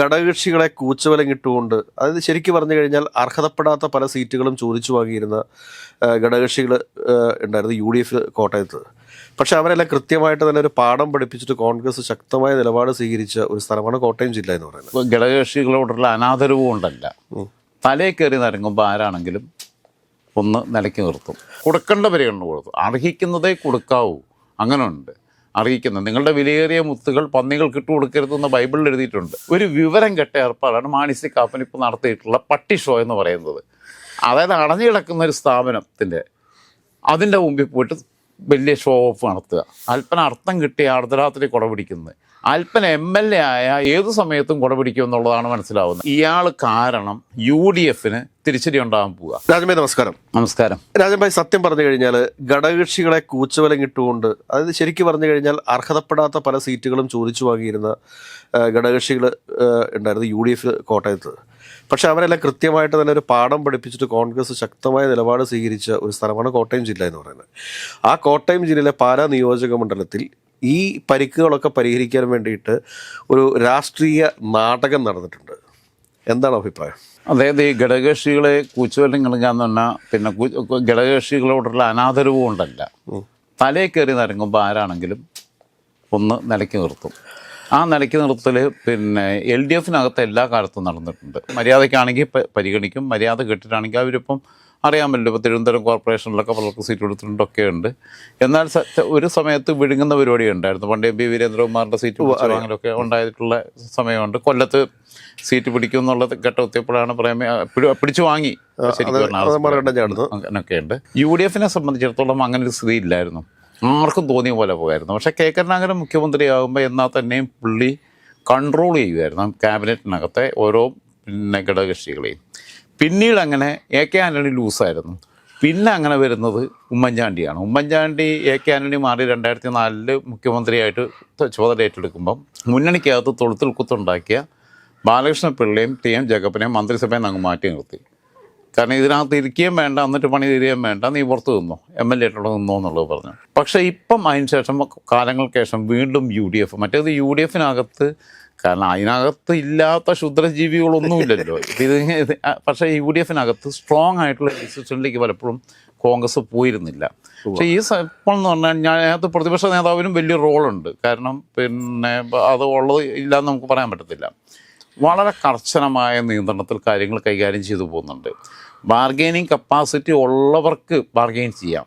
ഘടകകക്ഷികളെ കൂച്ചവലം കിട്ടുകൊണ്ട് അതായത് ശരിക്കും പറഞ്ഞു കഴിഞ്ഞാൽ അർഹതപ്പെടാത്ത പല സീറ്റുകളും ചോദിച്ചു വാങ്ങിയിരുന്ന ഘടകകക്ഷികൾ ഉണ്ടായിരുന്നു യു ഡി എഫ് കോട്ടയത്ത്. പക്ഷെ അവരെല്ലാം കൃത്യമായിട്ട് തന്നെ ഒരു പാഠം പഠിപ്പിച്ചിട്ട് കോൺഗ്രസ് ശക്തമായ നിലപാട് സ്വീകരിച്ച ഒരു സ്ഥലമാണ് കോട്ടയം ജില്ല എന്ന് പറയുന്നത്. ഘടകകക്ഷികളോടുള്ള അനാദരവ് കൊണ്ടല്ല. തലേ കയറി നിരങ്ങുമ്പോൾ ആരാണെങ്കിലും ഒന്ന് നിലയ്ക്ക് നിർത്തും. കൊടുക്കേണ്ട പരിഗണന കൊടുത്തു അർഹിക്കുന്നതേ കൊടുക്കാവൂ. അങ്ങനെ ഉണ്ട് അർഹിക്കുന്നത് നിങ്ങളുടെ വിലയേറിയ മുത്തുകൾ പന്നികൾക്ക് ഇട്ട് കൊടുക്കരുതെന്ന് ബൈബിളിൽ എഴുതിയിട്ടുണ്ട്. ഒരു വിവരം കെട്ട ഏർപ്പാടാണ് മാണിസി കാപ്പൻ ഇപ്പോൾ നടത്തിയിട്ടുള്ള പട്ടി ഷോ എന്ന് പറയുന്നത്. അതായത് അടഞ്ഞു കിടക്കുന്ന ഒരു സ്ഥാപനത്തിന്റെ അതിന്റെ മുമ്പിൽ പോയിട്ട് വലിയ ഷോ ഓഫ് നടത്തുക. അല്പന അർത്ഥം കിട്ടിയ അർദ്ധരാത്രി കുട പിടിക്കുന്നത് അല്പന എം എൽ എ ആയ ഏത് സമയത്തും കുട പിടിക്കും എന്നുള്ളതാണ് മനസ്സിലാവുന്നത്. ഇയാൾ കാരണം യു ഡി എഫിന് തിരിച്ചടി ഉണ്ടാകാൻ പോവുക. രാജൻഭായ് നമസ്കാരം. നമസ്കാരം. രാജൻഭായ് സത്യം പറഞ്ഞു കഴിഞ്ഞാൽ ഘടകകക്ഷികളെ കൂച്ചവലം കിട്ടുകൊണ്ട് അതായത് ശരിക്കും പറഞ്ഞു കഴിഞ്ഞാൽ അർഹതപ്പെടാത്ത പല സീറ്റുകളും ചോദിച്ചു വാങ്ങിയിരുന്ന ഘടകകക്ഷികൾ ഉണ്ടായിരുന്നു യു ഡി എഫ് കോട്ടയത്ത്. പക്ഷെ അവരെല്ലാം കൃത്യമായിട്ട് തന്നെ ഒരു പാഠം പഠിപ്പിച്ചിട്ട് കോൺഗ്രസ് ശക്തമായ നിലപാട് സ്വീകരിച്ച ഒരു സ്ഥലമാണ് കോട്ടയം ജില്ല എന്ന് പറയുന്നത്. ആ കോട്ടയം ജില്ലയിലെ പാലാ നിയോജക മണ്ഡലത്തിൽ ഈ പരിക്കുകളൊക്കെ പരിഹരിക്കാൻ വേണ്ടിയിട്ട് ഒരു രാഷ്ട്രീയ നാടകം നടന്നിട്ടുണ്ട്. എന്താണ് അഭിപ്രായം? അതായത് ഈ ഘടകകക്ഷികളെ കൂച്ചുവല്ലം കളിക്കാന്ന് പറഞ്ഞാൽ പിന്നെ ഘടകകക്ഷികളോടുള്ള അനാദരവും ഉണ്ടല്ല തലേ കയറി നിരങ്ങുമ്പോൾ ആരാണെങ്കിലും ഒന്ന് നിലയ്ക്ക് നിർത്തും. ആ നിലയ്ക്ക് നിർത്തൽ പിന്നെ എൽ ഡി എഫിനകത്ത് എല്ലാ കാലത്തും നടന്നിട്ടുണ്ട്. മര്യാദയ്ക്കാണെങ്കിൽ പരിഗണിക്കും മര്യാദ കെട്ടിട്ടാണെങ്കിൽ അവരിപ്പം അറിയാമല്ലോ ഇപ്പോൾ തിരുവനന്തപുരം കോർപ്പറേഷനിലൊക്കെ പലർക്കും സീറ്റ് കൊടുത്തിട്ടുണ്ടൊക്കെ ഉണ്ട് എന്നാൽ ഒരു സമയത്ത് വിഴുങ്ങുന്ന പരിപാടി ഉണ്ടായിരുന്നു. പണ്ട് എം പി വീരേന്ദ്രകുമാറിന്റെ സീറ്റ് വാങ്ങലൊക്കെ ഉണ്ടായിട്ടുള്ള സമയമുണ്ട്. കൊല്ലത്ത് സീറ്റ് പിടിക്കും എന്നുള്ളത് ഘട്ടം എത്തിയപ്പോഴാണ് പ്രേമ പിടി- പിടിച്ചു വാങ്ങി. ശരിക്കും പറഞ്ഞാൽ അത് മറികടന്ന് അങ്ങനെയൊക്കെ ഉണ്ട് യു ഡി എഫിനെ സംബന്ധിച്ചിടത്തോളം അങ്ങനെ ഒരു സ്ഥിതി ഇല്ലായിരുന്നു ആർക്കും തോന്നിയ പോലെ പോകായിരുന്നു. പക്ഷേ കെ. കരുണാകരൻ മുഖ്യമന്ത്രിയാകുമ്പോൾ എന്നാൽ തന്നെയും പുള്ളി കൺട്രോൾ ചെയ്യുമായിരുന്നു ക്യാബിനറ്റിനകത്തെ ഓരോ പിന്നെ ഘടകകക്ഷികളെയും. പിന്നീട് അങ്ങനെ എ കെ ആന്റണി ലൂസായിരുന്നു. പിന്നെ അങ്ങനെ വരുന്നത് ഉമ്മൻചാണ്ടിയാണ്. ഉമ്മൻചാണ്ടി എ കെ ആന്റണി മാറി രണ്ടായിരത്തി നാലിൽ മുഖ്യമന്ത്രിയായിട്ട് ചുമതല ഏറ്റെടുക്കുമ്പം മുന്നണിക്കകത്ത് തൊഴുത്തിൽ കുത്തുണ്ടാക്കിയ ബാലകൃഷ്ണ പിള്ളയും ടി എം ജഗപ്പനെയും മന്ത്രിസഭയിൽ അങ്ങ് മാറ്റി നിർത്തി. കാരണം ഇതിനകത്ത് ഇരിക്കുകയും വേണ്ട എന്നിട്ട് പണി തീരുകയും വേണ്ട നീ പുറത്ത് നിന്നോ എം എൽ എ ആയിട്ടുള്ള നിന്നോ എന്നുള്ളത് പറഞ്ഞു. പക്ഷേ ഇപ്പം അതിന് ശേഷം കാലങ്ങൾക്ക് ശേഷം വീണ്ടും യു ഡി എഫ് മറ്റേത് യു ഡി എഫിനകത്ത് കാരണം അതിനകത്ത് ഇല്ലാത്ത ക്ഷുദ്രജീവികളൊന്നുമില്ലല്ലോ. ഇത് പക്ഷേ യു ഡി എഫിനകത്ത് സ്ട്രോങ് ആയിട്ടുള്ള ഡിസിഷനിലേക്ക് പലപ്പോഴും കോൺഗ്രസ് പോയിരുന്നില്ല. പക്ഷെ ഈ ഇപ്പോൾ എന്ന് പറഞ്ഞാൽ ഞാൻ അതിനകത്ത് പ്രതിപക്ഷ നേതാവിനും വലിയ റോളുണ്ട്. കാരണം പിന്നെ അത് ഉള്ളത് ഇല്ലാന്ന് നമുക്ക് പറയാൻ പറ്റത്തില്ല. വളരെ കർശനമായ നിയന്ത്രണത്തിൽ കാര്യങ്ങൾ കൈകാര്യം ചെയ്തു പോകുന്നുണ്ട്. ബാർഗെയിനിങ് കപ്പാസിറ്റി ഉള്ളവർക്ക് ബാർഗെയിൻ ചെയ്യാം.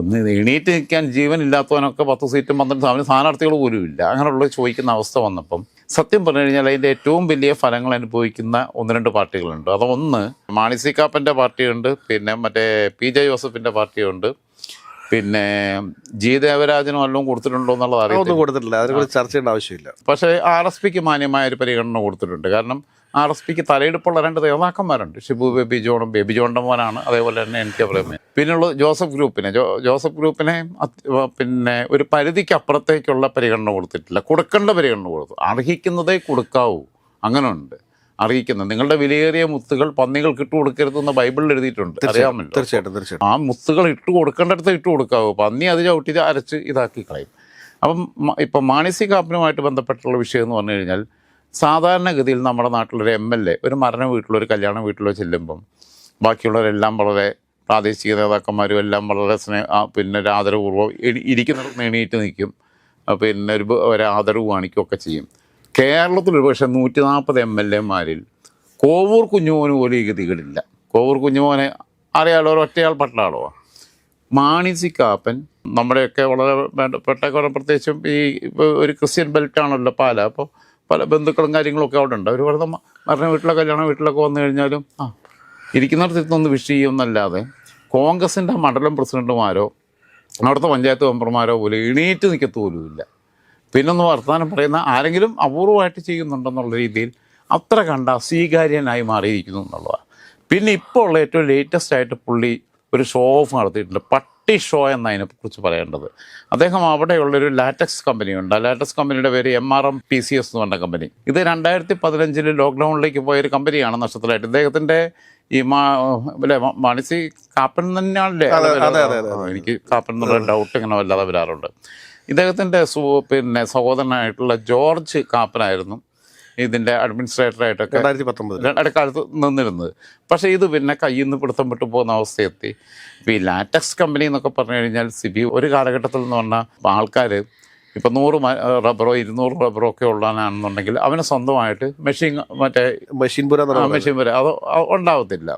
ഒന്ന് എണീറ്റ് നിൽക്കാൻ ജീവൻ ഇല്ലാത്തവനൊക്കെ പത്ത് സീറ്റും പന്ത്രണ്ട് അവന് സ്ഥാനാർത്ഥികൾ പോലും ഇല്ല. അങ്ങനെയുള്ള ചോദിക്കുന്ന അവസ്ഥ വന്നപ്പം സത്യം പറഞ്ഞു കഴിഞ്ഞാൽ അതിന്റെ ഏറ്റവും വലിയ ഫലങ്ങൾ അനുഭവിക്കുന്ന ഒന്ന് രണ്ട് പാർട്ടികളുണ്ട്. അതൊന്ന് മാണി സി കാപ്പന്റെ പാർട്ടിയുണ്ട് പിന്നെ മറ്റേ പി ജെ ജോസഫിന്റെ പാർട്ടിയുണ്ട് പിന്നെ ജി ദേവരാജനും വല്ലതും കൊടുത്തിട്ടുണ്ടോ എന്നുള്ളത് അറിയാം കൊടുത്തിട്ടില്ല. അതിനെക്കുറിച്ച് ചർച്ച ചെയ്യേണ്ട ആവശ്യമില്ല. പക്ഷേ ആർ എസ് പിക്ക് മാന്യമായ ഒരു പരിഗണന കൊടുത്തിട്ടുണ്ട്. കാരണം ആർ എസ് പിക്ക് തലയെടുപ്പുള്ള രണ്ട് നേതാക്കന്മാരുണ്ട്. ഷിബു ബേബി ജോണും ബേബി ജോണിന്റെ മോനാണ്. അതേപോലെ തന്നെ എനിക്ക് പറയുന്നത് പിന്നെയുള്ളത് ജോസഫ് ഗ്രൂപ്പിനെ. ജോ ജോസഫ് ഗ്രൂപ്പിനെ പിന്നെ ഒരു പരിധിക്ക് അപ്പുറത്തേക്കുള്ള പരിഗണന കൊടുത്തിട്ടില്ല. കൊടുക്കേണ്ട പരിഗണന കൊടുത്തു. അർഹിക്കുന്നതേ കൊടുക്കാവൂ. അങ്ങനെ ഉണ്ട് അർഹിക്കുന്നത്. നിങ്ങളുടെ വിലയേറിയ മുത്തുകൾ പന്നികൾക്ക് ഇട്ട് കൊടുക്കരുതെന്ന് ബൈബിളിൽ എഴുതിയിട്ടുണ്ട്. അറിയാമല്ലോ. തീർച്ചയായിട്ടും തീർച്ചയായിട്ടും. ആ മുത്തുകൾ ഇട്ട് കൊടുക്കേണ്ടടുത്ത് ഇട്ട് കൊടുക്കാവൂ. പന്നി അത് ചവിട്ടി അരച്ച് ഇതാക്കി കളയും. അപ്പം ഇപ്പം മാനസികാപ്നുമായിട്ട് ബന്ധപ്പെട്ടുള്ള വിഷയം എന്ന് പറഞ്ഞു കഴിഞ്ഞാൽ സാധാരണഗതിയിൽ നമ്മുടെ നാട്ടിലൊരു എം എൽ എ ഒരു മരണ വീട്ടിലോ ഒരു കല്യാണ വീട്ടിലോ ചെല്ലുമ്പം ബാക്കിയുള്ളവരെല്ലാം വളരെ പ്രാദേശിക നേതാക്കന്മാരും എല്ലാം വളരെ സ്നേഹ പിന്നെ ഒരു ആദരപൂർവം ഇരിക്കുന്നിടത്ത് എണീറ്റ് നിൽക്കും. പിന്നെ ഒരു ഒരു ആദരവ് കാണിക്കുകയൊക്കെ ചെയ്യും. കേരളത്തിൽ ഒരു പക്ഷേ നൂറ്റി നാൽപ്പത് എം എൽ എമാരിൽ കോവൂർ കുഞ്ഞുമോന് പോലും ഈ ഗതികളില്ല കോവൂർ കുഞ്ഞുമോനെ അറിയാലോ ഒറ്റയാൾ പട്ടാളോ മാണി സി കാപ്പൻ നമ്മുടെയൊക്കെ വളരെ വേണ്ടപ്പെട്ട പ്രത്യേകിച്ചും ഈ ഒരു ക്രിസ്ത്യൻ ബെൽറ്റാണല്ലോ പാല. അപ്പോൾ പല ബന്ധുക്കളും കാര്യങ്ങളൊക്കെ അവിടെ ഉണ്ട്. അവർ വെറുതെ മരണ വീട്ടിലെ കല്യാണ വീട്ടിലൊക്കെ വന്നു കഴിഞ്ഞാലും ആ ഇരിക്കുന്നിടത്ത് ഇരുന്നൊന്ന് വിഷ് ചെയ്യുമെന്നല്ലാതെ കോൺഗ്രസിന്റെ മണ്ഡലം പ്രസിഡന്റുമാരോ അവിടുത്തെ പഞ്ചായത്ത് മെമ്പർമാരോ പോലും എണീറ്റ് നിൽക്കത്ത് പോലുമില്ല പിന്നൊന്ന് വർത്തമാനം പറയുന്ന ആരെങ്കിലും അപൂർവമായിട്ട് ചെയ്യുന്നുണ്ടെന്നുള്ള രീതിയിൽ അത്ര കണ്ട സ്വീകാര്യനായി മാറിയിരിക്കുന്നു എന്നുള്ളതാണ്. പിന്നെ ഇപ്പോൾ ഉള്ള ഏറ്റവും ലേറ്റസ്റ്റ് ആയിട്ട് പുള്ളി ഒരു ഷോ ഓഫ് നടത്തിയിട്ടുണ്ട്. പട്ടി ഷോ എന്നതിനെ കുറിച്ച് പറയേണ്ടത്. അദ്ദേഹം അവിടെയുള്ളൊരു ലാറ്റക്സ് കമ്പനിയുണ്ട് ആ ലാറ്റക്സ് കമ്പനിയുടെ പേര് M R M P C S എന്ന് പറഞ്ഞ കമ്പനി ഇത് രണ്ടായിരത്തി പതിനഞ്ചിൽ ലോക്ക്ഡൗണിലേക്ക് പോയൊരു കമ്പനിയാണ് നഷ്ടത്തിലായിട്ട് ഇദ്ദേഹത്തിന്റെ ഈ മാ അല്ലേ മണിസി കാപ്പൻ തന്നെയാണല്ലേ? എനിക്ക് കാപ്പൻ എന്നുള്ള ഡൗട്ട് ഇങ്ങനെ വല്ലാതെ വരാറുണ്ട്. ഇദ്ദേഹത്തിന്റെ പിന്നെ സഹോദരനായിട്ടുള്ള ജോർജ് കാപ്പനായിരുന്നു. ഇതിന്റെ അഡ്മിനിസ്ട്രേറ്ററായിട്ടൊക്കെ രണ്ടായിരത്തി പത്തൊമ്പത് ഇടക്കാലത്ത് നിന്നിരുന്നത്. പക്ഷേ ഇത് പിന്നെ കയ്യിൽ നിന്ന് പിടുത്തം വിട്ടു പോകുന്ന അവസ്ഥയെത്തി. ഇപ്പോൾ ഈ ലാറ്റക്സ് കമ്പനി എന്നൊക്കെ പറഞ്ഞു കഴിഞ്ഞാൽ സിബി ഒരു കാലഘട്ടത്തിൽ എന്ന് പറഞ്ഞാൽ ആൾക്കാർ ഇപ്പം നൂറ് റബ്ബറോ ഇരുന്നൂറ് റബ്ബറോ ഒക്കെ ഉള്ളതാണെന്നുണ്ടെങ്കിൽ അവന് സ്വന്തമായിട്ട് മെഷീൻ മറ്റേ മെഷീൻ പുര മെഷീൻ പുര. അത് ഉണ്ടാവത്തില്ല.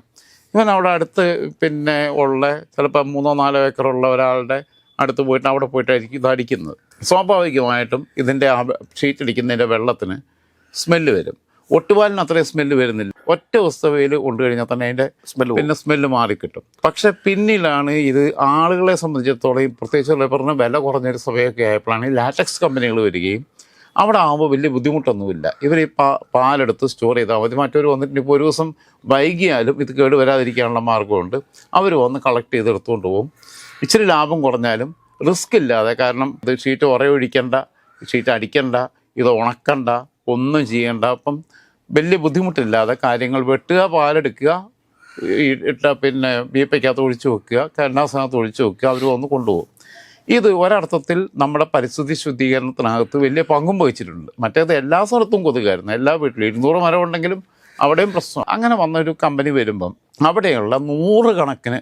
ഇവൻ അവിടെ അടുത്ത് പിന്നെ ഉള്ള ചിലപ്പോൾ മൂന്നോ നാലോ ഏക്കറുള്ള ഒരാളുടെ അടുത്ത് പോയിട്ട് അവിടെ പോയിട്ടായിരിക്കും ഇത് അടിക്കുന്നത് സ്വാഭാവികമായിട്ടും ഇതിന്റെ ആ ഷീറ്റ് അടിക്കുന്നതിന്റെ വെള്ളത്തിന് സ്മെല്ല് വരും. ഒട്ടുപാലിന് അത്രയും സ്മെല്ല് വരുന്നില്ല. ഒറ്റ വസ്തുവയിൽ കൊണ്ടു കഴിഞ്ഞാൽ തന്നെ അതിന്റെ സ്മെല്ല് പിന്നെ സ്മെല്ല് മാറിക്കിട്ടും. പക്ഷെ പിന്നിലാണ് ഇത് ആളുകളെ സംബന്ധിച്ചിടത്തോളം ഈ പ്രത്യേകിച്ച് റബ്ബറിന് വില കുറഞ്ഞൊരു സമയമൊക്കെ ആയപ്പോഴാണ് ഈ ലാറ്റക്സ് കമ്പനികൾ വരികയും അവിടെ ആകുമ്പോൾ വലിയ ബുദ്ധിമുട്ടൊന്നുമില്ല. ഇവർ ഈ പാ പാലെടുത്ത് സ്റ്റോർ ചെയ്താൽ മതി മറ്റൊരു വന്നിട്ട് ഇപ്പോൾ ഒരു ദിവസം വൈകിയാലും ഇത് കേട് വരാതിരിക്കാനുള്ള മാർഗമുണ്ട്. അവർ വന്ന് കളക്ട് ചെയ്ത് എടുത്തുകൊണ്ട് പോകും. ഇച്ചിരി ലാഭം കുറഞ്ഞാലും റിസ്ക് ഇല്ലാതെ കാരണം ഇത് ഷീറ്റ് ഉറയൊഴിക്കണ്ട ഷീറ്റ് അടിക്കണ്ട ഇത് ഉണക്കണ്ട ഒന്നും ചെയ്യണ്ട. അപ്പം വലിയ ബുദ്ധിമുട്ടില്ലാതെ കാര്യങ്ങൾ വെട്ടുക പാലെടുക്കുക ഇട്ട പിന്നെ ബീപ്പയ്ക്കകത്ത് ഒഴിച്ചു വെക്കുക കരുണാസനകത്ത് ഒഴിച്ചു വെക്കുക അവർ വന്ന് കൊണ്ടുപോകും. ഇത് ഒരർത്ഥത്തിൽ നമ്മുടെ പരിസ്ഥിതി ശുദ്ധീകരണത്തിനകത്ത് വലിയ പങ്കും വഹിച്ചിട്ടുണ്ട്. മറ്റേത് എല്ലാ സ്ഥലത്തും കൊതുകായിരുന്നു. എല്ലാ വീട്ടിലും ഇരുന്നൂറ് മരം ഉണ്ടെങ്കിലും അവിടെയും പ്രശ്നം അങ്ങനെ വന്നൊരു കമ്പനി വരുമ്പം അവിടെയുള്ള നൂറുകണക്കിന് കണക്കിന്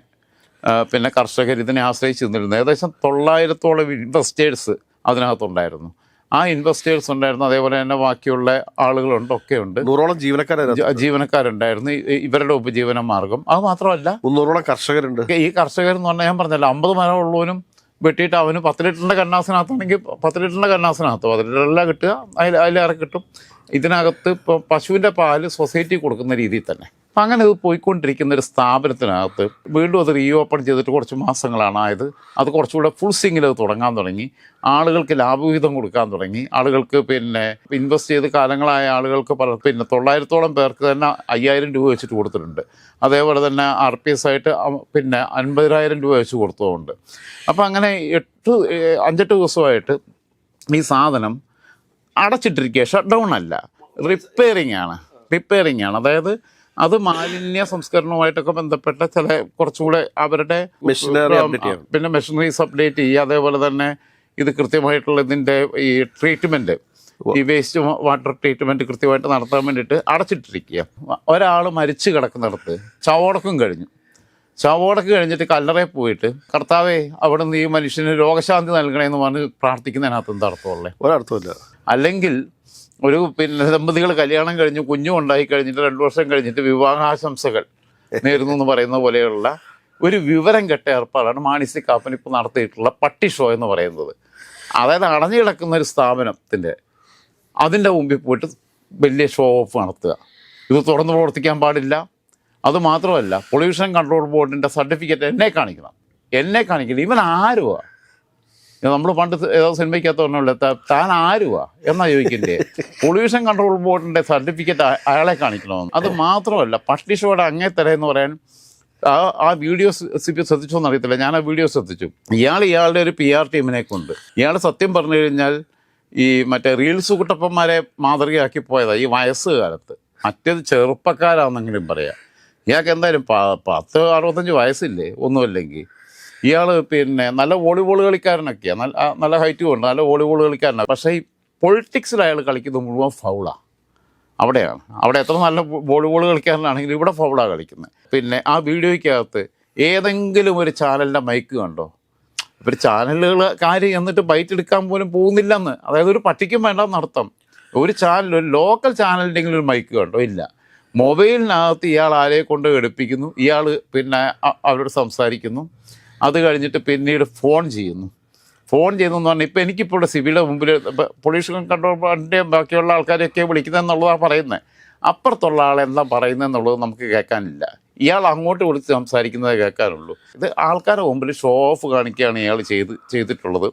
പിന്നെ കർഷകർ ഇതിനെ ആശ്രയിച്ച് നിന്നിരുന്നു ഏകദേശം തൊള്ളായിരത്തോളം ഇൻവെസ്റ്റേഴ്സ് അതിനകത്തുണ്ടായിരുന്നു. ആ ഇൻവെസ്റ്റേഴ്സ് ഉണ്ടായിരുന്നു അതേപോലെ തന്നെ ബാക്കിയുള്ള ആളുകളുണ്ട് ഒക്കെ ഉണ്ട്. നൂറോളം ജീവനക്കാരായിരുന്നു ജീവനക്കാരുണ്ടായിരുന്നു. ഇവരുടെ ഉപജീവന മാർഗം. അത് മാത്രമല്ല മുന്നൂറോളം കർഷകരുണ്ട്. ഈ കർഷകർ എന്ന് പറഞ്ഞാൽ ഞാൻ പറഞ്ഞല്ലോ അമ്പത് മരം ഉള്ളവനും വെട്ടിയിട്ട് അവന് പത്ത് ലിറ്ററിന്റെ കണ്ണാസിനകത്താണെങ്കിൽ പത്ത് ലിറ്ററിന്റെ കണ്ണാസിനകത്ത് പത്ത് ലിറ്ററെല്ലാം കിട്ടുക അതിൽ അതിലേറെ കിട്ടും. ഇതിനകത്ത് ഇപ്പോൾ പശുവിന്റെ പാൽ സൊസൈറ്റി കൊടുക്കുന്ന രീതിയിൽ തന്നെ. അങ്ങനെ ഇത് പോയിക്കൊണ്ടിരിക്കുന്ന ഒരു സ്ഥാപനത്തിനകത്ത് വീണ്ടും അത് റീ ഓപ്പൺ ചെയ്തിട്ട് കുറച്ച് മാസങ്ങളാണ് ആയത്. അത് കുറച്ചുകൂടെ ഫുൾ സിംഗിൽ അത് തുടങ്ങാൻ തുടങ്ങി. ആളുകൾക്ക് ലാഭവിഹിതം കൊടുക്കാൻ തുടങ്ങി. ആളുകൾക്ക് പിന്നെ ഇൻവെസ്റ്റ് ചെയ്ത് കാലങ്ങളായ ആളുകൾക്ക് പല പിന്നെ തൊള്ളായിരത്തോളം പേർക്ക് തന്നെ അയ്യായിരം രൂപ വെച്ചിട്ട് കൊടുത്തിട്ടുണ്ട്. അതേപോലെ തന്നെ ആർ പി എസ് ആയിട്ട് പിന്നെ അൻപതിനായിരം രൂപ വെച്ച് കൊടുത്തതുകൊണ്ട് അപ്പോൾ അങ്ങനെ എട്ട് അഞ്ചെട്ട് ദിവസമായിട്ട് ഈ സാധനം അടച്ചിട്ടിരിക്കുക. ഷട്ട് ഡൗൺ അല്ല. റിപ്പയറിംഗ് ആണ്. റിപ്പയറിംഗ് ആണ്. അതായത് അത് മാലിന്യ സംസ്കരണവുമായിട്ടൊക്കെ ബന്ധപ്പെട്ട ചില കുറച്ചുകൂടെ അവരുടെ. പിന്നെ മെഷീനറീസ് അപ്ഡേറ്റ് ചെയ്യുക. അതേപോലെ തന്നെ ഇത് കൃത്യമായിട്ടുള്ള ഇതിന്റെ ഈ ട്രീറ്റ്മെന്റ് ഈ വേസ്റ്റ് വാട്ടർ ട്രീറ്റ്മെന്റ് കൃത്യമായിട്ട് നടത്താൻ വേണ്ടിയിട്ട് അടച്ചിട്ടിരിക്കുക. ഒരാൾ മരിച്ചു കിടക്കുന്നിടത്ത് ചവടക്കും കഴിഞ്ഞു. ചവടക്ക് കഴിഞ്ഞിട്ട് കല്ലറയിൽ പോയിട്ട് കർത്താവേ അവിടെ നിന്ന് ഈ മനുഷ്യന് രോഗശാന്തി നൽകണമെന്ന് പറഞ്ഞ് പ്രാർത്ഥിക്കുന്നതിനകത്ത് എന്താ അർത്ഥമുള്ളത് ഒരർത്ഥമില്ല അല്ലെങ്കിൽ ഒരു പിന്നെ ദമ്പതികൾ കല്യാണം കഴിഞ്ഞ് കുഞ്ഞും ഉണ്ടായി കഴിഞ്ഞിട്ട് രണ്ടു വർഷം കഴിഞ്ഞിട്ട് വിവാഹാശംസകൾ നേരുന്നു എന്ന് പറയുന്ന പോലെയുള്ള ഒരു വിവരം കെട്ട ഏർപ്പാടാണ് മാണിസി കാപ്പൻ ഇപ്പോൾ നടത്തിയിട്ടുള്ള പട്ടി ഷോ എന്ന് പറയുന്നത്. അതായത് അടഞ്ഞു കിടക്കുന്ന ഒരു സ്ഥാപനത്തിന്റെ അതിന്റെ മുമ്പിൽ പോയിട്ട് വലിയ ഷോ ഓഫ് നടത്തുക. ഇത് തുറന്ന് പ്രവർത്തിക്കാൻ പാടില്ല. അത് മാത്രമല്ല പൊല്യൂഷൻ കൺട്രോൾ ബോർഡിന്റെ സർട്ടിഫിക്കറ്റ് എന്നെ കാണിക്കണം. എന്നെ കാണിക്കണം. ഇവൻ ആരുവാ? നമ്മൾ പണ്ട് ഏതോ സിനിമയ്ക്കകത്ത് പറഞ്ഞല്ലോ താൻ ആരുവാ? എന്നാ ചോദിക്കില്ലേ പൊല്യൂഷൻ കൺട്രോൾ ബോർഡിന്റെ സർട്ടിഫിക്കറ്റ് അയാളെ കാണിക്കണമെന്ന്. അത് മാത്രമല്ല പട്ടി അങ്ങേ തരയെന്ന് പറയാൻ ആ ആ വീഡിയോ ശ്രദ്ധിച്ചോ എന്നറിയത്തില്ല ഞാൻ ആ വീഡിയോ ശ്രദ്ധിച്ചു. ഇയാൾ ഇയാളുടെ ഒരു പി ആർ ടീമിനെ കൊണ്ട് ഇയാൾ സത്യം പറഞ്ഞു കഴിഞ്ഞാൽ ഈ മറ്റേ റീൽസ് കുട്ടപ്പന്മാരെ മാതൃകയാക്കി പോയതാണ് ഈ വയസ്സുകാലത്ത്. മറ്റേത് ചെറുപ്പക്കാരാണെന്നെങ്കിലും പറയാം. ഇയാൾക്ക് എന്തായാലും പത്ത് അറുപത്തഞ്ച് വയസ്സില്ലേ? ഒന്നുമല്ലെങ്കിൽ. ഇയാൾ പിന്നെ നല്ല വോളിബോൾ കളിക്കാരനൊക്കെയാണ് നല്ല നല്ല ഹൈറ്റും ഉണ്ട്. നല്ല വോളിബോൾ കളിക്കാരനാണ് പക്ഷേ ഈ പൊളിറ്റിക്സിൽ അയാൾ കളിക്കുന്നത് മുഴുവൻ ഫൗളാണ് അവിടെയാണ്. അവിടെ എത്ര നല്ല വോളിബോൾ കളിക്കാരനാണെങ്കിലും ഇവിടെ ഫൗളാണ് കളിക്കുന്നത് പിന്നെ ആ വീഡിയോയ്ക്കകത്ത് ഏതെങ്കിലും ഒരു ചാനലിന്റെ മൈക്ക് കണ്ടോ? ഇവർ ചാനലുകൾ കാര്യം എന്നിട്ട് ബൈറ്റ് എടുക്കാൻ പോലും പോകുന്നില്ലെന്ന്. അതായത് ഒരു പട്ടിക്കും വേണ്ടെന്ന് ഒരു ചാനൽ ഒരു ലോക്കൽ ചാനലിന്റെങ്കിലും ഒരു മൈക്ക് കണ്ടോ? ഇല്ല. മൊബൈലിനകത്ത് ഇയാൾ ആരെ കൊണ്ട് എടുപ്പിക്കുന്നു? ഇയാൾ പിന്നെ അവരോട് സംസാരിക്കുന്നു. അത് കഴിഞ്ഞിട്ട് പിന്നീട് ഫോൺ ചെയ്യുന്നു. ഫോൺ ചെയ്യുന്നു എന്ന് പറഞ്ഞാൽ ഇപ്പം എനിക്കിപ്പോൾ ഇവിടെ സിവിയുടെ മുമ്പിൽ പൊല്യൂഷൻ കൺട്രോൾ ബോർഡിന്റെയും ബാക്കിയുള്ള ആൾക്കാരെയൊക്കെ വിളിക്കുന്നതെന്നുള്ളതാണ് പറയുന്നത് അപ്പുറത്തുള്ള ആൾ എന്താ പറയുന്നതെന്നുള്ളത് നമുക്ക് കേൾക്കാനില്ല. ഇയാൾ അങ്ങോട്ട് വിളിച്ച് സംസാരിക്കുന്നത് കേൾക്കാനുള്ളൂ. ഇത് ആൾക്കാരുടെ മുമ്പിൽ ഷോ ഓഫ് കാണിക്കുകയാണ് ഇയാൾ ചെയ്ത് ചെയ്തിട്ടുള്ളത്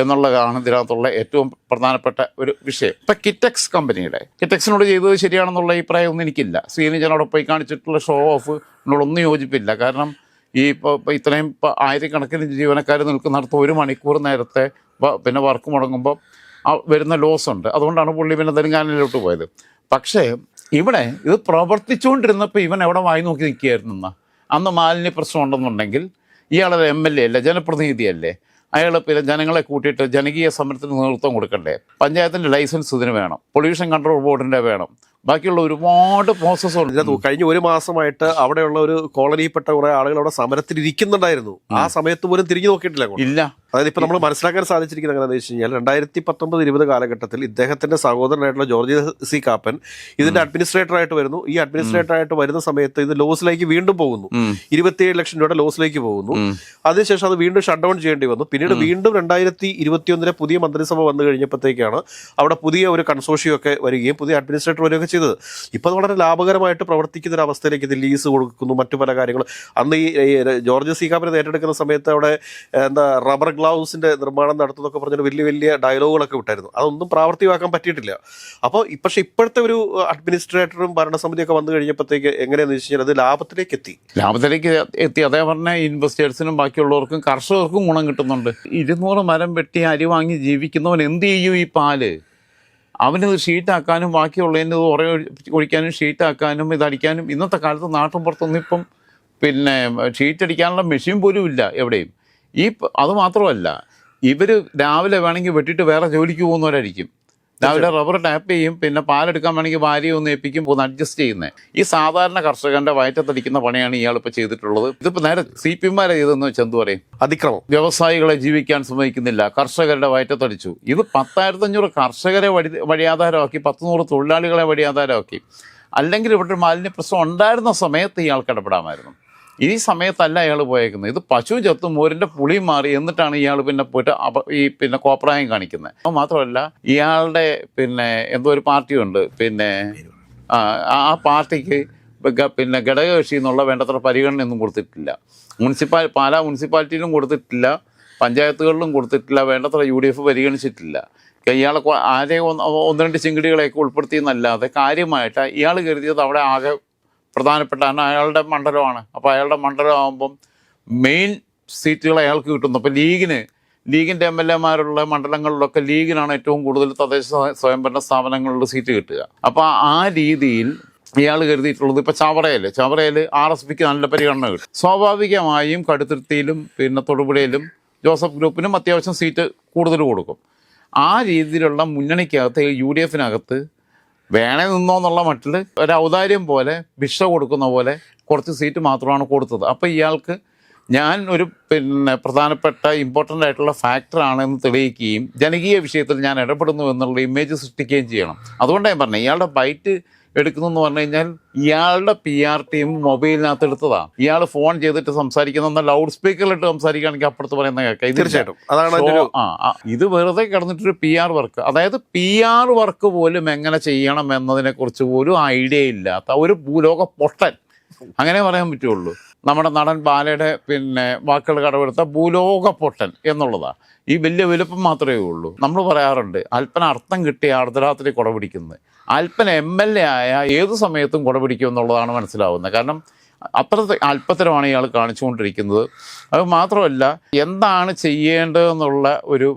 എന്നുള്ളതാണ് ഇതിനകത്തുള്ള ഏറ്റവും പ്രധാനപ്പെട്ട ഒരു വിഷയം. ഇപ്പം കിറ്റക്സ് കമ്പനിയുടെ കിറ്റക്സിനോട് ചെയ്തത് ശരിയാണെന്നുള്ള അഭിപ്രായമൊന്നും എനിക്കില്ല. ശ്രീനിജനോട് പോയി കാണിച്ചിട്ടുള്ള ഷോ ഓഫ് എന്നോടൊന്നും യോജിപ്പില്ല. കാരണം ഈ ഇപ്പോൾ ഇത്രയും ആയിരക്കണക്കിന് ജീവനക്കാർ നിൽക്കുന്നിടത്ത് ഒരു മണിക്കൂർ നേരത്തെ പിന്നെ വർക്ക് മുടങ്ങുമ്പോൾ വരുന്ന ലോസ് ഉണ്ട്. അതുകൊണ്ടാണ് പുള്ളി പിന്നെ തെലുങ്കാനയിലോട്ട് പോയത്. പക്ഷേ ഇവിടെ ഇത് പ്രവർത്തിച്ചുകൊണ്ടിരുന്നപ്പോൾ ഇവൻ എവിടെ വായി നോക്കി നിൽക്കുകയായിരുന്നു അന്ന് മാലിന്യ പ്രശ്നം ഉണ്ടെന്നുണ്ടെങ്കിൽ ഇയാളൊരു എം എൽ എ അല്ലേ? ജനപ്രതിനിധിയല്ലേ? അയാൾ പിന്നെ ജനങ്ങളെ കൂട്ടിയിട്ട് ജനകീയ സമരത്തിന് നേതൃത്വം കൊടുക്കണ്ടേ? പഞ്ചായത്തിന്റെ ലൈസൻസ് ഇതിന് വേണം. പൊല്യൂഷൻ കൺട്രോൾ ബോർഡിന്റെ വേണം. ബാക്കിയുള്ള ഒരുപാട് പ്രോസസ്സ് ഉണ്ട്. കഴിഞ്ഞ ഒരു മാസമായിട്ട് അവിടെയുള്ള ഒരു കോളനിയിൽപ്പെട്ട കുറെ ആളുകൾ അവിടെ സമരത്തിൽ ഇരിക്കുന്നുണ്ടായിരുന്നു ആ സമയത്ത് പോലും തിരിഞ്ഞു നോക്കിയിട്ടില്ല. ഇല്ല. അതായത് ഇപ്പൊ നമ്മൾ മനസ്സിലാക്കാൻ സാധിച്ചിരിക്കുന്നത് എങ്ങനെയാണെന്ന് വെച്ച് കഴിഞ്ഞാൽ രണ്ടായിരത്തി പത്തൊമ്പത് ഇരുപത് കാലഘട്ടത്തിൽ ഇദ്ദേഹത്തിന്റെ സഹോദരനായിട്ടുള്ള ജോർജ് സി കാപ്പൻ ഇതിന്റെ അഡ്മിനിസ്ട്രേറ്റർ ആയിട്ട് വരുന്നു. ഈ അഡ്മിനിസ്ട്രേറ്റർ ആയിട്ട് വരുന്ന സമയത്ത് ഇത് ലോസിലേക്ക് വീണ്ടും പോകുന്നു. ഇരുപത്തിയേഴ് ലക്ഷം രൂപയുടെ ലോസിലേക്ക് പോകുന്നു. അതിനുശേഷം അത് വീണ്ടും ഷട്ട് ഡൗൺ ചെയ്യേണ്ടി വന്നു. പിന്നീട് വീണ്ടും രണ്ടായിരത്തി ഇരുപത്തിയൊന്നിലെ പുതിയ മന്ത്രിസഭ വന്നു കഴിഞ്ഞപ്പോഴത്തേക്കാണ് അവിടെ പുതിയ ഒരു കൺസോഷ്യം ഒക്കെ വരികയും പുതിയ അഡ്മിനിസ്ട്രേറ്റർ വരികയൊക്കെ ചെയ്തത്. ഇപ്പൊ അത് വളരെ ലാഭകരമായിട്ട് പ്രവർത്തിക്കുന്ന ഒരു അവസ്ഥയിലേക്ക് ഇത് ലീസ് കൊടുക്കുന്നു. മറ്റു പല കാര്യങ്ങളും. അന്ന് ഈ ഈ ജോർജ് സി കാപ്പനെ ഏറ്റെടുക്കുന്ന സമയത്ത് അവിടെ എന്താ റബ്ബർ ഗ്ലൗസിന്റെ നിർമ്മാണം നടത്തുന്നൊക്കെ പറഞ്ഞൊരു വലിയ വലിയ ഡയലോഗുകളൊക്കെ വിട്ടായിരുന്നു. അതൊന്നും പ്രാവർത്തികമാക്കാൻ പറ്റിയിട്ടില്ല. അപ്പോൾ പക്ഷെ ഇപ്പോഴത്തെ ഒരു അഡ്മിനിസ്ട്രേറ്ററും ഭരണസമിതിയൊക്കെ വന്നു കഴിഞ്ഞപ്പോഴത്തേക്ക് എങ്ങനെയാണെന്ന് വെച്ച് കഴിഞ്ഞാൽ അത് ലാഭത്തിലേക്ക് എത്തി. ലാഭത്തിലേക്ക് എത്തി. അതേ പറഞ്ഞ ഇൻവെസ്റ്റേഴ്സിനും ബാക്കിയുള്ളവർക്കും കർഷകർക്കും ഗുണം കിട്ടുന്നുണ്ട്. ഇരുന്നൂറ് മരം വെട്ടി അരി വാങ്ങി ജീവിക്കുന്നവൻ എന്ത് ചെയ്യും ഈ പാൽ? അവനത് ഷീറ്റാക്കാനും ബാക്കിയുള്ളതിന് ഇത് ഉറ ഒഴിക്കാനും ഷീറ്റാക്കാനും ഇതടിക്കാനും ഇന്നത്തെ കാലത്ത് നാട്ടിൻ പുറത്തൊന്നും ഇപ്പം പിന്നെ ഷീറ്റ് അടിക്കാനുള്ള മെഷീൻ പോലും ഇല്ല എവിടെയും. ഈ അത് മാത്രമല്ല ഇവർ രാവിലെ വേണമെങ്കിൽ വെട്ടിട്ട് വേറെ ജോലിക്ക് പോകുന്നവരായിരിക്കും. രാവിലെ റബ്ബർ ടാപ്പ് ചെയ്യും പിന്നെ പാലെടുക്കാൻ വേണമെങ്കിൽ ഭാര്യ ഒന്ന് ഏൽപ്പിക്കും ഒന്ന് അഡ്ജസ്റ്റ് ചെയ്യുന്നത് ഈ സാധാരണ കർഷകന്റെ വയറ്റത്തടിക്കുന്ന പണിയാണ് ഇയാൾ ഇപ്പോൾ ചെയ്തിട്ടുള്ളത്. ഇതിപ്പോൾ നേരെ സി പി എമാരെ ചെയ്തെന്ന് വെച്ചാൽ എന്ത് പറയും? അതിക്രമം. വ്യവസായികളെ ജീവിക്കാൻ സമ്മതിക്കുന്നില്ല കർഷകരുടെ വയറ്റത്തടിച്ചു. ഇത് പത്തായിരത്തഞ്ഞൂറ് കർഷകരെ വഴി വഴിയാധാരമാക്കി പത്ത് നൂറ് തൊഴിലാളികളെ വഴിയാധാരമാക്കി അല്ലെങ്കിൽ ഇവിടെ മാലിന്യ പ്രശ്നം ഉണ്ടായിരുന്ന സമയത്ത് ഇയാൾക്ക് ഇടപെടാമായിരുന്നു. ഈ സമയത്തല്ല അയാൾ പോയേക്കുന്നത്. ഇത് പശു ചത്തു മോരിന്റെ പുളി മാറി എന്നിട്ടാണ് ഇയാൾ പിന്നെ പോയിട്ട് ഈ പിന്നെ കോപ്രായം കാണിക്കുന്നത്. മാത്രമല്ല ഇയാളുടെ പിന്നെ എന്തോ ഒരു പാർട്ടിയുണ്ട്. പിന്നെ ആ പാർട്ടിക്ക് പിന്നെ ഘടകകക്ഷി എന്നുള്ള വേണ്ടത്ര പരിഗണനയൊന്നും കൊടുത്തിട്ടില്ല. മുനിസിപ്പാൽ പാലാ മുനിസിപ്പാലിറ്റിയിലും കൊടുത്തിട്ടില്ല. പഞ്ചായത്തുകളിലും കൊടുത്തിട്ടില്ല. വേണ്ടത്ര യു ഡി എഫ് പരിഗണിച്ചിട്ടില്ല. ഇയാളെ ആരെ ഒന്ന് രണ്ട് ചിങ്കിടികളെയൊക്കെ ഉൾപ്പെടുത്തിയെന്നല്ലാതെ കാര്യമായിട്ട് ഇയാൾ കരുതിയത് അവിടെ ആകെ പ്രധാനപ്പെട്ട അയാളുടെ മണ്ഡലമാണ്. അപ്പോൾ അയാളുടെ മണ്ഡലമാകുമ്പം മെയിൻ സീറ്റുകൾ അയാൾക്ക് കിട്ടുന്നു. അപ്പോൾ ലീഗിന് ലീഗിന്റെ എം എൽ എമാരുള്ള മണ്ഡലങ്ങളിലൊക്കെ ലീഗിനാണ് ഏറ്റവും കൂടുതൽ തദ്ദേശ സ്വ- സ്വയംഭരണ സ്ഥാപനങ്ങളിൽ സീറ്റ് കിട്ടുക. അപ്പോൾ ആ രീതിയിൽ ഇയാൾ കരുതിയിട്ടുള്ളത് ഇപ്പോൾ ചവറയിൽ ചവറയിൽ ആർ എസ് പിക്ക് നല്ല പരിഗണന കിട്ടും. സ്വാഭാവികമായും കടുത്തിരുത്തിയിലും പിന്നെ തൊടുപുഴയിലും ജോസഫ് ഗ്രൂപ്പിനും അത്യാവശ്യം സീറ്റ് കൂടുതൽ കൊടുക്കും. ആ രീതിയിലുള്ള മുന്നണിക്കകത്ത് യു ഡി എഫിനകത്ത് വേണേ നിന്നോ എന്നുള്ള മട്ടിൽ ഒരു ഔദാര്യം പോലെ ഭിക്ഷ കൊടുക്കുന്ന പോലെ കുറച്ച് സീറ്റ് മാത്രമാണ് കൊടുത്തത്. അപ്പോൾ ഇയാൾക്ക് ഞാൻ ഒരു പിന്നെ പ്രധാനപ്പെട്ട ഇമ്പോർട്ടന്റ് ആയിട്ടുള്ള ഫാക്ടറാണെന്ന് തെളിയിക്കുകയും ജനകീയ വിഷയത്തിൽ ഞാൻ ഇടപെടുന്നു എന്നുള്ള ഇമേജ് സൃഷ്ടിക്കുകയും ചെയ്യണം. അതുകൊണ്ടാണ് ഞാൻ പറഞ്ഞത് ഇയാളുടെ ബൈറ്റ് എടുക്കുന്നു എന്ന് പറഞ്ഞു കഴിഞ്ഞാൽ ഇയാളുടെ പി ആർ ടീം മൊബൈലിനകത്ത് എടുത്തതാ. ഇയാൾ ഫോൺ ചെയ്തിട്ട് സംസാരിക്കുന്ന ലൗഡ് സ്പീക്കറിലിട്ട് സംസാരിക്കുകയാണെങ്കിൽ അപ്പുറത്ത് പറയുന്ന കേൾക്കാം. തീർച്ചയായിട്ടും. അതാണ് ആ ഇത് വെറുതെ കിടന്നിട്ടൊരു പി ആർ വർക്ക് അതായത് പി ആർ വർക്ക് പോലും എങ്ങനെ ചെയ്യണം എന്നതിനെ കുറിച്ച് പോലും ഐഡിയ ഇല്ലാത്ത ഒരു ഭൂലോക പൊട്ടൻ. അങ്ങനെ പറയാൻ പറ്റുള്ളൂ. നമ്മുടെ നടൻ ബാലയുടെ പിന്നെ വാക്കുകൾ കടമെടുത്ത ഭൂലോക പൊട്ടൻ എന്നുള്ളതാണ് ഈ വലിയ വലുപ്പം മാത്രമേ ഉള്ളൂ. നമ്മൾ പറയാറുണ്ട് അല്പന അർത്ഥം കിട്ടിയ അർദ്ധരാത്രി കുട പിടിക്കുന്നത്. അല്പന എം എൽ എ ആയ ഏത് സമയത്തും കുട പിടിക്കും എന്നുള്ളതാണ് മനസ്സിലാവുന്നത്. കാരണം അത്ര അല്പത്തരമാണ് ഇയാൾ കാണിച്ചുകൊണ്ടിരിക്കുന്നത്. അത് മാത്രമല്ല എന്താണ് ചെയ്യേണ്ടതെന്നുള്ള ഒരു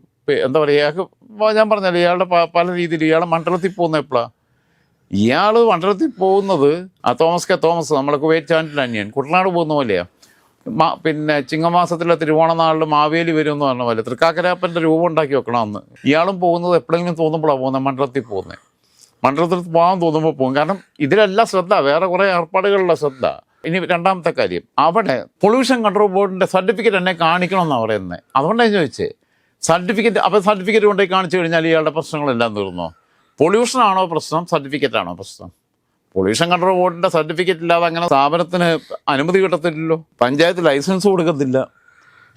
എന്താ പറയുക ഞാൻ പറഞ്ഞല്ലോ ഇയാളുടെ പല രീതിയിൽ ഇയാളെ മണ്ഡലത്തിൽ പോകുന്ന എപ്പോഴാണ് ഇയാൾ മണ്ഡലത്തിൽ പോകുന്നത് ആ തോമസ് കെ തോമസ് നമ്മളെ കുവൈറ്റ് ചാനൽ അന്യൻ. കുട്ടനാട് പോകുന്ന പോലെയാ. മാ പിന്നെ ചിങ്ങമാസത്തിലെ തിരുവോണനാളിൽ മാവേലി വരും എന്ന് പറഞ്ഞ പോലെ തൃക്കാക്കരാപ്പന്റെ രൂപം ഉണ്ടാക്കി വെക്കണം അന്ന്. ഇയാളും പോകുന്നത് എപ്പോഴെങ്കിലും തോന്നുമ്പോഴാണ് പോകുന്നത് മണ്ഡലത്തിൽ പോകുന്നത് മണ്ഡലത്തിൽ പോകാൻ തോന്നുമ്പോൾ പോകും. കാരണം ഇതിലല്ല ശ്രദ്ധ വേറെ കുറേ ഏർപ്പാടുകളിലുള്ള ശ്രദ്ധ. ഇനി രണ്ടാമത്തെ കാര്യം അവിടെ പൊല്യൂഷൻ കൺട്രോൾ ബോർഡിന്റെ സർട്ടിഫിക്കറ്റ് എന്നെ കാണിക്കണമെന്നാണ് പറയുന്നത് അതുകൊണ്ടാണ് ചോദിച്ചത് സർട്ടിഫിക്കറ്റ് അപ്പോൾ സർട്ടിഫിക്കറ്റ് കൊണ്ടുപോയി കാണിച്ചു കഴിഞ്ഞാൽ ഇയാളുടെ പ്രശ്നങ്ങളെല്ലാം തീർന്നോ? പൊല്യൂഷൻ ആണോ പ്രശ്നം? സർട്ടിഫിക്കറ്റ് ആണോ പ്രശ്നം? പൊല്യൂഷൻ കൺട്രോൾ ബോർഡിന്റെ സർട്ടിഫിക്കറ്റ് ഇല്ലാതെ അങ്ങനെ സ്ഥാപനത്തിന് അനുമതി കിട്ടത്തില്ലല്ലോ? പഞ്ചായത്ത് ലൈസൻസ് കൊടുക്കത്തില്ല.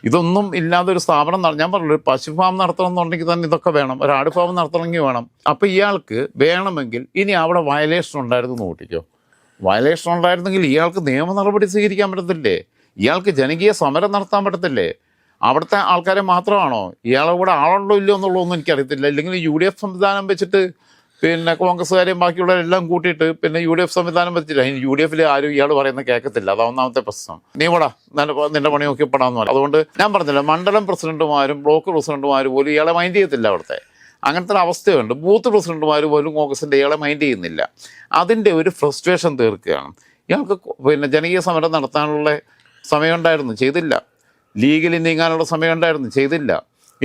ഇതൊന്നും ഇല്ലാതെ ഒരു സ്ഥാപനം ഞാൻ പറഞ്ഞു ഒരു പശു ഫാം നടത്തണം എന്നുണ്ടെങ്കിൽ തന്നെ ഇതൊക്കെ വേണം. ഒരു ആട് ഫാം നടത്തണമെങ്കിൽ വേണം. അപ്പോൾ ഇയാൾക്ക് വേണമെങ്കിൽ ഇനി അവിടെ വയലേഷൻ ഉണ്ടായിരുന്നു എന്ന് കൂട്ടിക്കോ വയലേഷൻ ഉണ്ടായിരുന്നെങ്കിൽ ഇയാൾക്ക് നിയമ നടപടി സ്വീകരിക്കാൻ പറ്റത്തില്ലേ? ഇയാൾക്ക് ജനകീയ സമരം നടത്താൻ പറ്റത്തില്ലേ? അവിടുത്തെ ആൾക്കാരെ മാത്രമാണോ? ഇയാളെ കൂടെ ആളുണ്ടോ ഇല്ലയോ എന്നുള്ളതൊന്നും എനിക്കറിയത്തില്ല. ഇല്ലെങ്കിൽ യു ഡി എഫ് സംവിധാനം വെച്ചിട്ട് പിന്നെ കോൺഗ്രസ്സുകാരെയും ബാക്കിയുള്ളവരെല്ലാം കൂട്ടിയിട്ട് പിന്നെ യു ഡി എഫ് സംവിധാനം വെച്ചില്ല ഇനി യു ഡി എഫിൽ ആരും ഇയാൾ പറയുന്ന കേൾക്കത്തില്ല അതാ ഒന്നാമത്തെ പ്രശ്നം. നീ പോടാ. നിന്റെ പണി നോക്കി പെടാന്ന് പറയും. അതുകൊണ്ട് ഞാൻ പറഞ്ഞില്ല മണ്ഡലം പ്രസിഡന്റുമാരും ബ്ലോക്ക് പ്രസിഡന്റുമാരും പോലും ഇയാളെ മൈൻഡ് ചെയ്യത്തില്ല അവിടുത്തെ. അങ്ങനത്തെ ഒരു അവസ്ഥയുണ്ട്. ബൂത്ത് പ്രസിഡന്റുമാർ പോലും കോൺഗ്രസിന്റെ ഇയാളെ മൈൻഡ് ചെയ്യുന്നില്ല. അതിന്റെ ഒരു ഫ്രസ്ട്രേഷൻ തീർക്കുകയാണ്. ഇയാൾക്ക് പിന്നെ ജനകീയ സമരം നടത്താനുള്ള സമയമുണ്ടായിരുന്നു. ചെയ്തില്ല. ലീഗലി നീങ്ങാനുള്ള സമയമുണ്ടായിരുന്നു. ചെയ്തില്ല.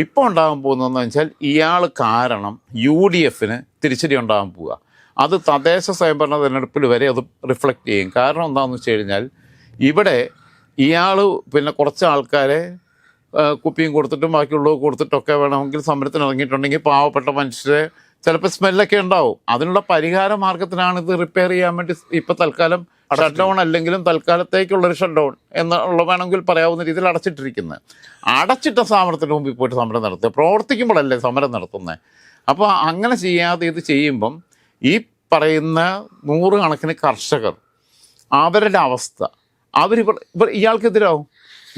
ഇപ്പോൾ ഉണ്ടാകാൻ പോകുന്നതെന്ന് വെച്ചാൽ ഇയാൾ കാരണം യു ഡി എഫിന് തിരിച്ചടി ഉണ്ടാകാൻ പോവുക. അത് തദ്ദേശ സ്വയംഭരണ തിരഞ്ഞെടുപ്പിൽ വരെ അത് റിഫ്ലക്റ്റ് ചെയ്യും. കാരണം എന്താണെന്ന് വെച്ച് കഴിഞ്ഞാൽ ഇവിടെ ഇയാൾ പിന്നെ കുറച്ച് ആൾക്കാരെ കുപ്പിയും കൊടുത്തിട്ടും ബാക്കിയുള്ളവർ കൊടുത്തിട്ടൊക്കെ വേണമെങ്കിൽ സമരത്തിന് ഇറങ്ങിയിട്ടുണ്ടെങ്കിൽ പാവപ്പെട്ട മനുഷ്യരെ ചിലപ്പോൾ സ്മെല്ലൊക്കെ ഉണ്ടാവും. അതിനുള്ള പരിഹാര മാർഗത്തിനാണ് ഇത് റിപ്പയർ ചെയ്യാൻ വേണ്ടി ഇപ്പം തൽക്കാലം ഷട്ട് ഡൗൺ അല്ലെങ്കിലും തൽക്കാലത്തേക്കുള്ളൊരു ഷട്ട് ഡൗൺ എന്നുള്ള വേണമെങ്കിൽ പറയാവുന്ന രീതിയിൽ അടച്ചിട്ടിരിക്കുന്നത്. അടച്ചിട്ട സ്ഥാപനത്തിന് മുമ്പിൽ പോയിട്ട് സമരം നടത്തുക. പ്രവർത്തിക്കുമ്പോഴല്ലേ സമരം നടത്തുന്നത് അപ്പോൾ അങ്ങനെ ചെയ്യാതെ ഇത് ചെയ്യുമ്പം ഈ പറയുന്ന നൂറുകണക്കിന് കർഷകർ അവരുടെ അവസ്ഥ അവർ ഇയാൾക്കെതിരാവും.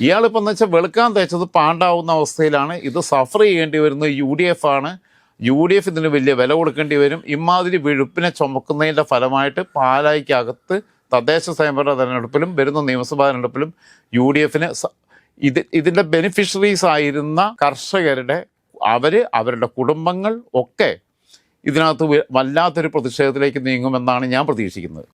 ഇയാളിപ്പോൾ എന്ന് വെച്ചാൽ വെളുക്കാൻ തേച്ചത് പാണ്ടാവുന്ന അവസ്ഥയിലാണ്. ഇത് സഫർ ചെയ്യേണ്ടി വരുന്നത് യു ഡി എഫ് ആണ്. യു ഡി എഫ് ഇതിന് വലിയ വില കൊടുക്കേണ്ടി വരും. ഇമാതിരി വിഴുപ്പിനെ ചുമക്കുന്നതിന്റെ ഫലമായിട്ട് പാലായിക്കകത്ത് തദ്ദേശ സ്വയംഭരണ തെരഞ്ഞെടുപ്പിലും വരുന്ന നിയമസഭാ തെരഞ്ഞെടുപ്പിലും യു ഡി എഫിന് ഇത് ഇതിന്റെ ബെനിഫിഷ്യറീസ് ആയിരുന്ന കർഷകരുടെ അവർ അവരുടെ കുടുംബങ്ങൾ ഒക്കെ ഇതിനകത്ത് വല്ലാത്തൊരു പ്രതിഷേധത്തിലേക്ക് നീങ്ങുമെന്നാണ് ഞാൻ പ്രതീക്ഷിക്കുന്നത്.